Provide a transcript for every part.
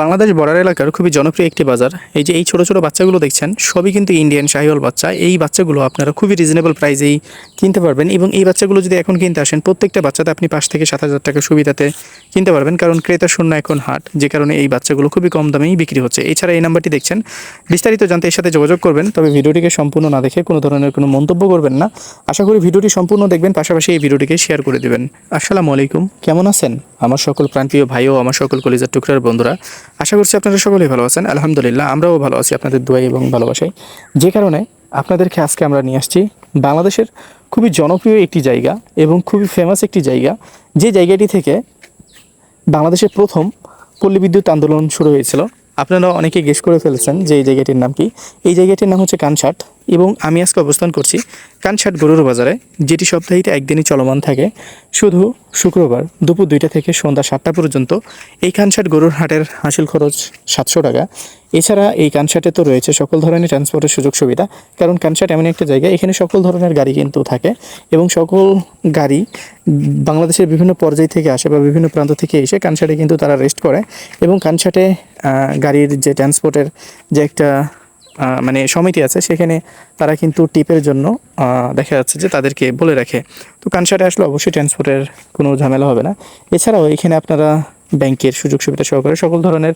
Bangladesh border এলাকার খুবই জনপ্রিয় একটি বাজার। এই যে এই ছোট ছোট বাচ্চাগুলো দেখছেন, সবই কিন্তু ইন্ডিয়ান শাহিওয়াল বাচ্চা। এই বাচ্চাগুলো আপনারা খুবই রিজনেবল প্রাইসেই কিনতে পারবেন এবং এই বাচ্চাগুলো যদি এখন কিনতে আসেন, প্রত্যেকটা বাচ্চাতে আপনি পাঁচ থেকে সাত হাজার টাকা সুবিধাতে কিনতে পারবেন, কারণ ক্রেতা শূন্য এখন হাট, যে কারণে এই বাচ্চাগুলো খুবই কম দামেই বিক্রি হচ্ছে। এছাড়া এই নাম্বারটি দেখছেন। বিস্তারিত জানতে এর সাথে যোগাযোগ করবেন, তবে ভিডিওটিকে সম্পূর্ণ না দেখে কোনো ধরনের কোনো মন্তব্য করবেন না। আশা করি ভিডিওটি সম্পূর্ণ দেখবেন, পাশাপাশি এই ভিডিওটিকে শেয়ার করে দেবেন। আসসালামু আলাইকুম। কেমন আছেন? আমার সকল প্রাণপ্রিয় ভাই ও আমার সকল কলিজার টুকরার বন্ধুরা, আশা করছি আপনারা সকলেই ভালো আছেন। আলহামদুলিল্লাহ, আমরাও ভালো আছি আপনাদের দোয়াই এবং ভালোবাসাই যে কারণে আপনাদেরকে আজকে আমরা নিয়ে আসছি বাংলাদেশের খুবই জনপ্রিয় একটি জায়গা এবং খুবই ফেমাস একটি জায়গা। যে জায়গাটি থেকে বাংলাদেশের প্রথম পল্লী বিদ্যুৎ আন্দোলন শুরু হয়েছিল। আপনারা অনেকে গেস করে ফেলেছেন যে এই জায়গাটির নাম কি। এই জায়গাটির নাম হচ্ছে কানসাট। এবং আমি আজকে অবস্থান করছি কানসাট গরুর বাজারে, যেটি সপ্তাহে একদিনই চলমান থাকে। শুধু শুক্রবার দুপুর দুইটা থেকে সন্ধ্যা সাতটা পর্যন্ত এই কানসাট গরুর হাটের হাসিল খরচ সাতশো টাকা। এছাড়া এই কানসাটে তো রয়েছে সকল ধরনের ট্রান্সপোর্টের সুযোগ সুবিধা, কারণ কানসাট এমন একটা জায়গা, এখানে সকল ধরনের গাড়ি কিন্তু থাকে এবং সকল গাড়ি বাংলাদেশের বিভিন্ন পর্যায় থেকে আসে বা বিভিন্ন প্রান্ত থেকে এসে কানসাটে কিন্তু তারা রেস্ট করে এবং কানসাটে গাড়ির যে ট্রান্সপোর্টের যে একটা মানে সমিতি আছে, সেখানে তারা কিন্তু টিপের জন্য দেখা যাচ্ছে যে তাদেরকে বলে রাখে। তো কানসাটে আসলে অবশ্যই ট্রান্সপোর্টের কোনো ঝামেলা হবে না। এছাড়াও এখানে আপনারা ব্যাংকের সুযোগ সুবিধা সহকারে সকল ধরনের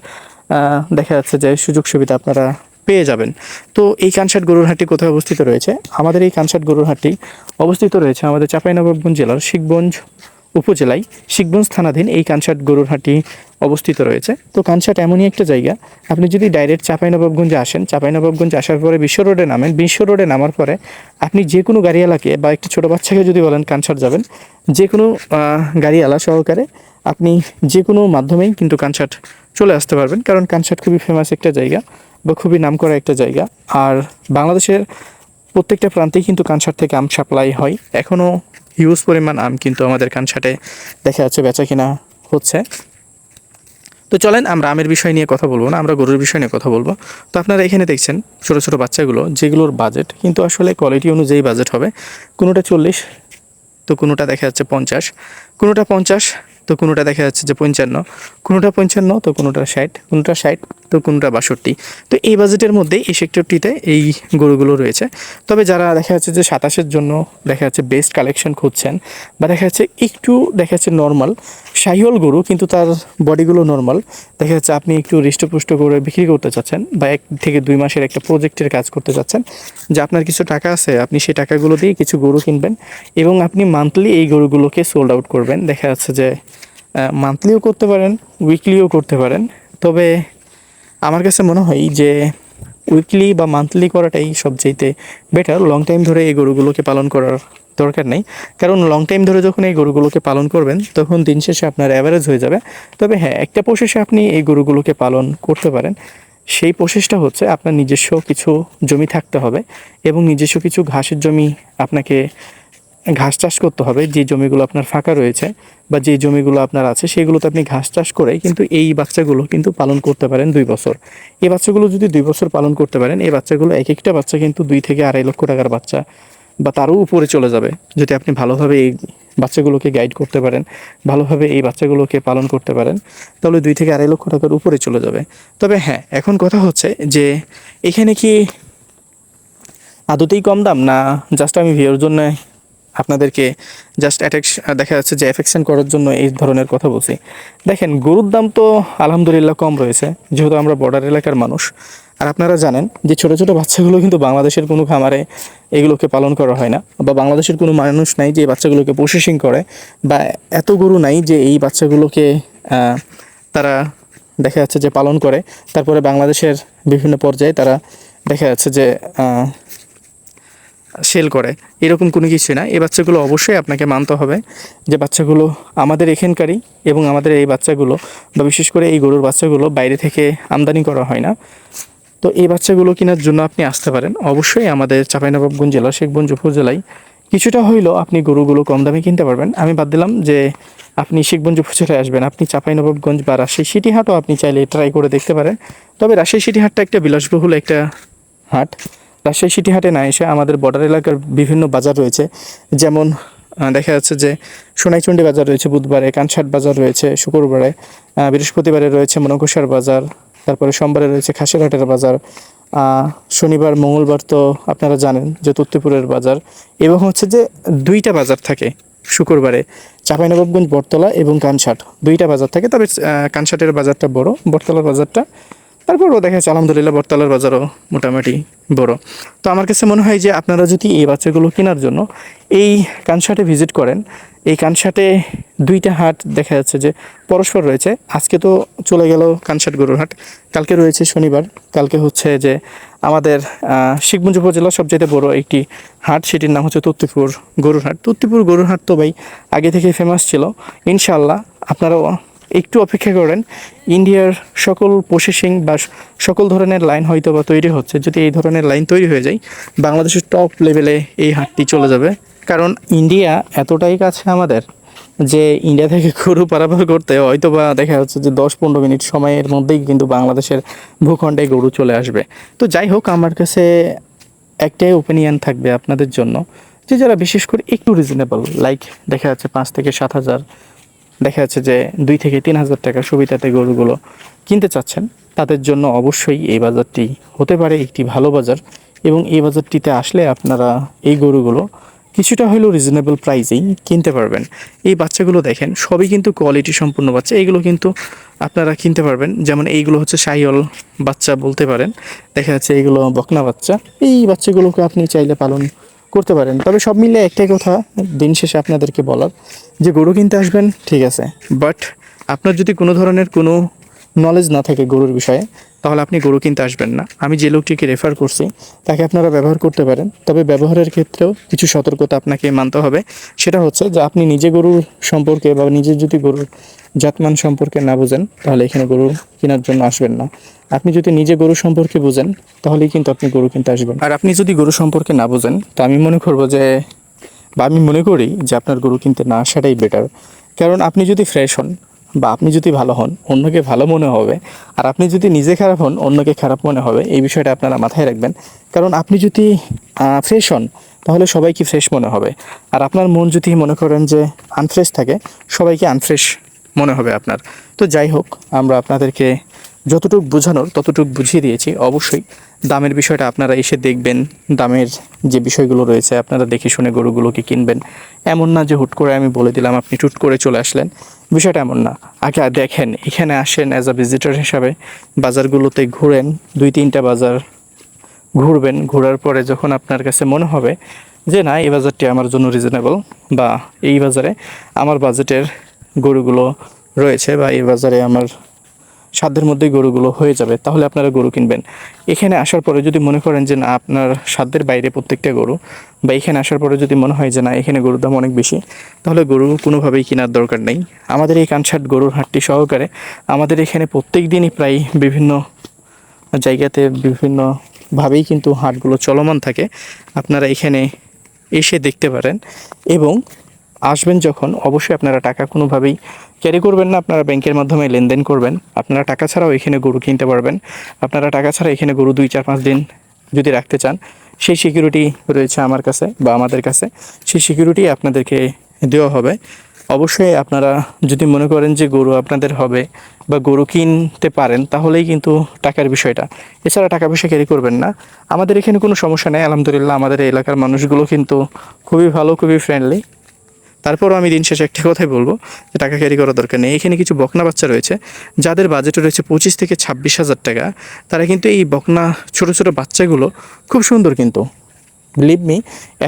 দেখা যাচ্ছে যে সুযোগ সুবিধা আপনারা পেয়ে যাবেন। তো এই কানসাট গরুর হাটটি কোথায় অবস্থিত রয়েছে? আমাদের এই কানসাট গরুর হাটটি অবস্থিত রয়েছে আমাদের চাঁপাইনবাবগঞ্জ জেলার শিখগঞ্জ উপজেলায় শিখগঞ্জ থানাধীন এই কানসাট গরুর হাটটি অবস্থিত রয়েছে। তো কানসাট এমনই একটা জায়গা, আপনি যদি ডাইরেক্ট চাঁপাইনবাবগঞ্জে আসেন, চাঁপাইনবাবগঞ্জে আসার পরে বিশ্ব রোডে নামেন, বিশ্ব রোডে নামার পরে আপনি যে কোনো গাড়িওয়ালাকে বা একটি ছোটো বাচ্চাকে যদি বলেন কানসাট যাবেন, যে কোনো গাড়িওয়ালা সহকারে আপনি যে কোনো মাধ্যমেই কিন্তু কানসাট চলে আসতে পারবেন, কারণ কানসাট খুবই ফেমাস একটা জায়গা বা খুবই নামকরা একটা জায়গা। আর বাংলাদেশের প্রত্যেকটা প্রান্তেই কিন্তু কানসাট থেকে আম সাপ্লাই হয়। এখনও হিউজ পরিমাণ আম কিন্তু আমাদের কানসাটে দেখা যাচ্ছে বেচা কিনা হচ্ছে। তো চলেন আমরা আমের বিষয় নিয়ে কথা বলব না, আমরা গরুর বিষয় নিয়ে কথা বলব। তো আপনারা এখানে দেখছেন ছোটো ছোটো বাচ্চাগুলো, যেগুলোর বাজেট কিন্তু আসলে কোয়ালিটি অনুযায়ী বাজেট হবে। কোনোটা চল্লিশ, তো কোনোটা দেখা যাচ্ছে পঞ্চাশ, কোনোটা পঞ্চাশ তো কোনোটা দেখা যাচ্ছে যে পঞ্চান্ন, কোনোটা পঞ্চান্ন, তো কোনোটা ষাট কোনোটা ষাট, তো কোনোটা বাষট্টি। তো এই বাজেটের মধ্যে এই সেক্টরটিতে এই গরুগুলো রয়েছে। তবে যারা দেখা যাচ্ছে যে সাতাশের জন্য দেখা যাচ্ছে বেস্ট কালেকশন খুঁজছেন বা দেখা যাচ্ছে একটু দেখা যাচ্ছে নর্মাল শাহিওল গরু কিন্তু তার বডিগুলো নর্মাল দেখা যাচ্ছে আপনি একটু হৃষ্টপুষ্ট করে বিক্রি করতে চাচ্ছেন বা এক থেকে দুই মাসের একটা প্রজেক্টের কাজ করতে চাচ্ছেন, যে আপনার কিছু টাকা আছে, আপনি সেই টাকাগুলো দিয়ে কিছু গরু কিনবেন এবং আপনি মান্থলি এই গরুগুলোকে সোল্ড আউট করবেন। দেখা যাচ্ছে যে মান্থলিও করতে পারেন উইকলিও করতে পারেন। তবে আমার কাছে মনে হয় যে উইকলি বা মান্থলি করাটাই সবচেয়ে বেটার লং টাইম ধরে এই গরুগুলোকে পালন করার দরকার নেই। কারণ লং টাইম ধরে যখন এই গরুগুলোকে পালন করবেন, তখন দিন শেষে আপনার অ্যাভারেজ হয়ে যাবে। তবে হ্যাঁ একটা প্রসেসে আপনি এই গরুগুলোকে পালন করতে পারেন। সেই প্রসেসটা হচ্ছে আপনার নিজস্ব কিছু জমি থাকতে হবে এবং নিজস্ব কিছু ঘাসের জমি আপনাকে ঘাস চাষ করতে হবে, যে জমিগুলো আপনার ফাঁকা রয়েছে বা যে জমিগুলো আপনার আছে সেগুলোতে আপনি ঘাস চাষ করে কিন্তু এই বাচ্চাগুলো কিন্তু পালন করতে পারেন দুই বছর। এই বাচ্চাগুলো যদি দুই বছর পালন করতে পারেন, এই বাচ্চাগুলো এক একটা বাচ্চা কিন্তু দুই থেকে আড়াই লক্ষ টাকার বাচ্চা বা তারও উপরে চলে যাবে। যদি আপনি ভালোভাবে এই বাচ্চাগুলোকে গাইড করতে পারেন, ভালোভাবে এই বাচ্চাগুলোকে পালন করতে পারেন, তাহলে দুই থেকে আড়াই লক্ষ টাকার উপরে চলে যাবে। তবে হ্যাঁ এখন কথা হচ্ছে যে এখানে কি আদতেই কম দাম না জাস্ট আমি ভিওর জন্য আপনাদেরকে জাস্ট অ্যাটেক দেখা যাচ্ছে যে অ্যাফেকশন করার জন্য এই ধরনের কথা বলছি। দেখেন, গরুর দাম তো আলহামদুলিল্লাহ কম রয়েছে, যেহেতু আমরা বর্ডার এলাকার মানুষ। আর আপনারা জানেন যে ছোটো ছোটো বাচ্চাগুলো কিন্তু বাংলাদেশের কোনো খামারে এগুলোকে পালন করা হয় না, বা বাংলাদেশের কোনো মানুষ নাই যে এই বাচ্চাগুলোকে প্রসেসিং করে, বা এত গরু নাই যে এই বাচ্চাগুলোকে তারা দেখা যাচ্ছে যে পালন করে। তারপরে বাংলাদেশের বিভিন্ন পর্যায়ে তারা দেখা যাচ্ছে যে সেল করে। এরকম কোনো কিছু না। এই বাচ্চাগুলো অবশ্যই আপনাকে মানতে হবে যে বাচ্চাগুলো আমাদের এখানকারই এবং আমাদের এই বাচ্চাগুলো বা বিশেষ করে এই গরুর বাচ্চাগুলো বাইরে থেকে আমদানি করা হয় না। তো এই বাচ্চাগুলো কেনার জন্য আপনি আসতে পারেন। অবশ্যই আমাদের চাঁপাইনবাবগঞ্জ জেলা শেখগঞ্জ উপজেলায় কিছুটা হইলেও আপনি গরুগুলো কম দামে কিনতে পারবেন। আমি বাদ দিলাম যে আপনি শিখগঞ্জ উপজেলায় আসবেন। আপনি চাঁপাইনবাবগঞ্জ বা রাজশাহী সিটি হাটও আপনি চাইলে ট্রাই করে দেখতে পারেন। তবে রাজশাহী সিটি হাটটা একটা বিলাসবহুল একটা হাট। রাজশাহী সিটি হাটে না এসে আমাদের বর্ডার এলাকার বিভিন্ন বাজার রয়েছে। যেমন দেখা যাচ্ছে যে সোনাইচন্ডী বাজার রয়েছে বুধবারে, কানসাট বাজার রয়েছে শুক্রবারে বৃহস্পতিবারে রয়েছে মনকুষার বাজার, তারপরে সোমবারে রয়েছে খাসিরহাটের বাজার শনিবার, মঙ্গলবার তো আপনারা জানেন যে তত্ত্বপুরের বাজার। এবং হচ্ছে যে দুইটা বাজার থাকে শুক্রবারে, চাঁপাইনবাবগঞ্জ, বটতলা এবং কানসাট। দুইটা বাজার থাকে, তবে কানসাটের বাজারটা বড়, বটতলার বাজারটা তারপরও দেখা যাচ্ছে আলহামদুলিল্লাহ বটতলার বাজারও মোটামুটি বড়। তো আমার কাছে মনে হয় যে আপনারা যদি এই বাচ্চাগুলো কেনার জন্য এই কানসাটে ভিজিট করেন এই কানসাটে দুইটা হাট দেখা যাচ্ছে যে পরস্পর রয়েছে। আজকে তো চলে গেল কানসাট গরুর হাট কালকে রয়েছে শনিবার কালকে হচ্ছে যে আমাদের আহ, শিখগঞ্জ উপজেলার সবচেয়ে বড় একটি হাট সেটির নাম হচ্ছে তত্তিপুর গরুর হাট। তত্তিপুর গরুর হাট তো ভাই আগে থেকে ফেমাস ছিল। ইনশাল্লাহ আপনারাও একটু অপেক্ষা করেন, ইন্ডিয়ার সকল প্রসেসিং বা সকল ধরনের লাইন হয়তো বা তৈরি হচ্ছে। যদি এই ধরনের লাইন তৈরি হয়ে যায়, বাংলাদেশের টপ লেভেলে এই হাটটি চলে যাবে। কারণ ইন্ডিয়া এতটাই কাছে আমাদের যে ইন্ডিয়া থেকে গরু পারাপার করতে হয়তো বা দেখা যাচ্ছে যে দশ পনেরো মিনিট সময়ের মধ্যেই কিন্তু বাংলাদেশের ভূখণ্ডে গরু চলে আসবে। তো যাই হোক, আমার কাছে একটাই ওপিনিয়ন থাকবে আপনাদের জন্য যে যারা বিশেষ করে একটু রিজনেবল লাইক দেখা যাচ্ছে পাঁচ থেকে সাত হাজার দেখা যাচ্ছে যে দুই থেকে তিন হাজার টাকা সুবিধাতে গরুগুলো কিনতে চাচ্ছেন। তাদের জন্য অবশ্যই এই বাজারটি হতে পারে একটি ভালো বাজার এবং এই বাজারটিতে আসলে আপনারা এই গরুগুলো কিছুটা হলেও রিজনেবল প্রাইসেই কিনতে পারবেন। এই বাচ্চাগুলো দেখেন, সবই কিন্তু কোয়ালিটি সম্পূর্ণ বাচ্চা। এইগুলো কিন্তু আপনারা কিনতে পারবেন। যেমন এইগুলো হচ্ছে সাইল বাচ্চা বলতে পারেন। দেখা যাচ্ছে এইগুলো বকনা বাচ্চা। এই বাচ্চাগুলোকে আপনি চাইলে পালন করতে পারেন। তবে সব মিলে একটাই কথা, দিন শেষে আপনাদেরকে বলার যে গরু কিনতে আসবেন, ঠিক আছে। বাট আপনার যদি কোনো ধরনের কোনো নলেজ না থাকে গরুর বিষয়ে তাহলে আপনি গরু কিনতে আসবেন না। আমি যে লোকটিকে রেফার করছি, তাকে আপনারা ব্যবহার করতে পারেন। তবে ব্যবহারের ক্ষেত্রেও কিছু সতর্কতা আপনাকে মানতে হবে। সেটা হচ্ছে যে আপনি নিজে গরুর সম্পর্কে বা নিজে যদি গরুর জাতমান সম্পর্কে না বুঝেন, তাহলে এখানে গরু কেনার জন্য আসবেন না। আপনি যদি নিজে গরু সম্পর্কে বুঝেন, তাহলেই কিন্তু আপনি গরু কিনতে আসবেন। আর আপনি যদি গরু সম্পর্কে না বুঝেন, তা আমি মনে করব যে, বা আমি মনে করি যে আপনার গরু কিনতে না আসাটাই বেটার কারণ আপনি যদি ফ্রেশ হন বা আপনি যদি ভালো হন, অন্যকে ভালো মনে হবে, আর আপনি যদি নিজে খারাপ হন, অন্যকে খারাপ মনে হবে, এই বিষয়টা আপনারা মাথায় রাখবেন। কারণ আপনি যদি ফ্রেশ হন, তাহলে সবাইকে ফ্রেশ মনে হবে? আর আপনার মন যদি মনে করেন যে আনফ্রেশ থাকে, সবাইকে আনফ্রেশ মনে হবে আপনার। তো যাই হোক, আমরা আপনাদেরকে যতটুকু বোঝানোর, ততটুকু বুঝিয়ে দিয়েছি। অবশ্যই দামের বিষয়টা আপনারা এসে দেখবেন। দামের যে বিষয়গুলো রয়েছে, আপনারা দেখে শুনে গরুগুলোকে কিনবেন। এমন না যে হুট করে আমি বলে দিলাম, আপনি টুট করে চলে আসলেন। বিষয়টা এমন না। আগে দেখেন, এখানে আসেন অ্যাজ আ ভিজিটার হিসাবে। বাজারগুলোতে ঘুরেন, দুই তিনটা বাজার ঘুরবেন। ঘোরার পরে যখন আপনার কাছে মনে হবে যে, না, এই বাজারটি আমার জন্য রিজনেবল বা এই বাজারে আমার বাজেটের গরুগুলো রয়েছে বা এই বাজারে আমার সাধ্যের মধ্যেই গরুগুলো হয়ে যাবে, তাহলে আপনারা গরু কিনবেন। এখানে আসার পরে যদি মনে করেন যে না, আপনার সাধ্যের বাইরে প্রত্যেকটা গরু, বা এখানে আসার পরে যদি মনে হয় যে না, এখানে গরুর দাম অনেক বেশি, তাহলে গরু কোনোভাবেই কেনার দরকার নেই। আমাদের এই কানসাট গরুর হাটটি সহকারে আমাদের এখানে প্রত্যেক দিনই প্রায় বিভিন্ন জায়গাতে বিভিন্নভাবেই কিন্তু হাটগুলো চলমান থাকে। আপনারা এখানে এসে দেখতে পারেন এবং আসবেন যখন, অবশ্যই আপনারা টাকা কোনোভাবেই ক্যারি করবেন না। আপনারা ব্যাংকের মাধ্যমে লেনদেন করবেন। আপনারা টাকা ছাড়াও এখানে গরু কিনতে পারবেন। আপনারা টাকা ছাড়া এখানে গরু দুই, চার, পাঁচ দিন যদি রাখতে চান, সেই সিকিউরিটি রয়েছে আমার কাছে বা আমাদের কাছে। সেই সিকিউরিটি আপনাদেরকে দেওয়া হবে। অবশ্যই আপনারা যদি মনে করেন যে গরু আপনাদের হবে বা গরু কিনতে পারেন, তাহলেই কিন্তু টাকার বিষয়টা। এছাড়া টাকা পয়সা ক্যারি করবেন না। আমাদের এখানে কোনো সমস্যা নেই। আলহামদুলিল্লাহ, আমাদের এলাকার মানুষগুলো কিন্তু খুবই ভালো, খুবই ফ্রেন্ডলি তারপরও আমি দিন শেষে একটা কথাই বলব যে টাকা ক্যারি করার দরকার নেই। এখানে কিছু বকনা বাচ্চা রয়েছে, যাদের বাজেট রয়েছে পঁচিশ থেকে ছাব্বিশ হাজার টাকা। তারা কিন্তু এই বকনা ছোট ছোট বাচ্চাগুলো খুব সুন্দর কিন্তু। বিলিভ মি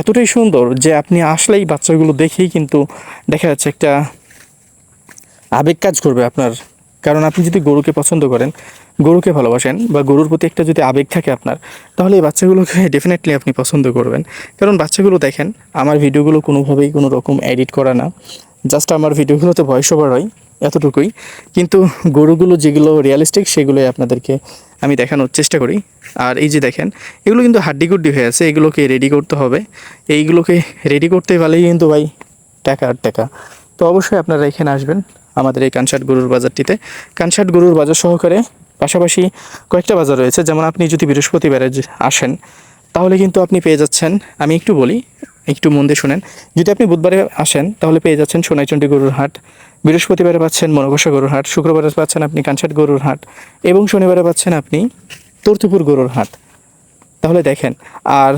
এতটাই সুন্দর যে আপনি আসলে এই বাচ্চাগুলো দেখেই কিন্তু দেখা যাচ্ছে একটা আবেগ কাজ করবে আপনার কারণ আপনি যদি গরুকে পছন্দ করেন, গরুকে ভালোবাসেন বা গরুর প্রতি একটা যদি আবেগ থাকে আপনার, তাহলে এই বাচ্চাগুলোকে ডেফিনেটলি আপনি পছন্দ করবেন। কারণ বাচ্চাগুলো দেখেন, আমার ভিডিওগুলো কোনোভাবেই কোনো রকম এডিট করা না। জাস্ট আমার ভিডিওগুলোতে ভয়েস ওভার হয়, এতটুকুই। কিন্তু গরুগুলো যেগুলো রিয়ালিস্টিক সেগুলোই আপনাদেরকে আমি দেখানোর চেষ্টা করি। আর এই যে দেখেন, এগুলো কিন্তু হাড্ডি গুড্ডি হয়ে আছে, এগুলোকে রেডি করতে হবে। এইগুলোকে রেডি করতে পারলেই কিন্তু ভাই টাকা আর টাকা। তো অবশ্যই আপনারা এখানে আসবেন আমাদের এই কানসাট গরুর বাজারটিতে। কানসাট গরুর বাজার সহকারে পাশাপাশি কয়েকটা বাজার রয়েছে। যেমন আপনি যদি বৃহস্পতিবারে আসেন, তাহলে কিন্তু আপনি পেয়ে যাচ্ছেন, আমি একটু বলি, একটু মন দিয়ে শুনেন। যদি আপনি বুধবারে আসেন, তাহলে পেয়ে যাচ্ছেন সোনাইচন্ডী গরুর হাট। বৃহস্পতিবারে পাচ্ছেন মনকষা গরুর হাট। শুক্রবারে পাচ্ছেন আপনি কানসাট গরুর হাট। এবং শনিবারে পাচ্ছেন আপনি তর্তুপুর গরুর হাট। তাহলে দেখেন, আর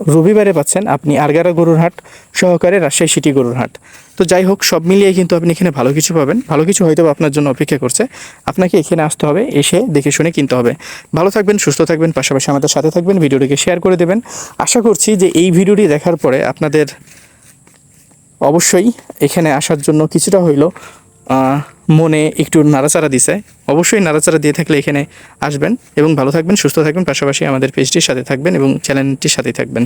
রবিবারে পাচ্ছেন আপনি আরগারা গরুর হাট, সহকারে রাজশাহী সিটি গরুর হাট। তো যাই হোক, সব মিলিয়ে কিন্তু আপনি এখানে ভালো কিছু পাবেন। ভালো কিছু হয়তো আপনার জন্য অপেক্ষা করছে। আপনাকে এখানে আসতে হবে, এসে দেখে শুনে কিনতে হবে। ভালো থাকবেন, সুস্থ থাকবেন, পাশাপাশি আমাদের সাথে থাকবেন, ভিডিওটিকে শেয়ার করে দেবেন। আশা করছি যে এই ভিডিওটি দেখার পরে আপনাদের অবশ্যই এখানে আসার জন্য কিছুটা হইল মনে একটু নাড়াচাড়া দিছে। অবশ্যই নাড়াচাড়া দিয়ে থাকলে এখানে আসবেন এবং ভালো থাকবেন, সুস্থ থাকবেন, পাশাপাশি আমাদের পেজটির সাথে থাকবেন এবং চ্যানেলটির সাথেই থাকবেন।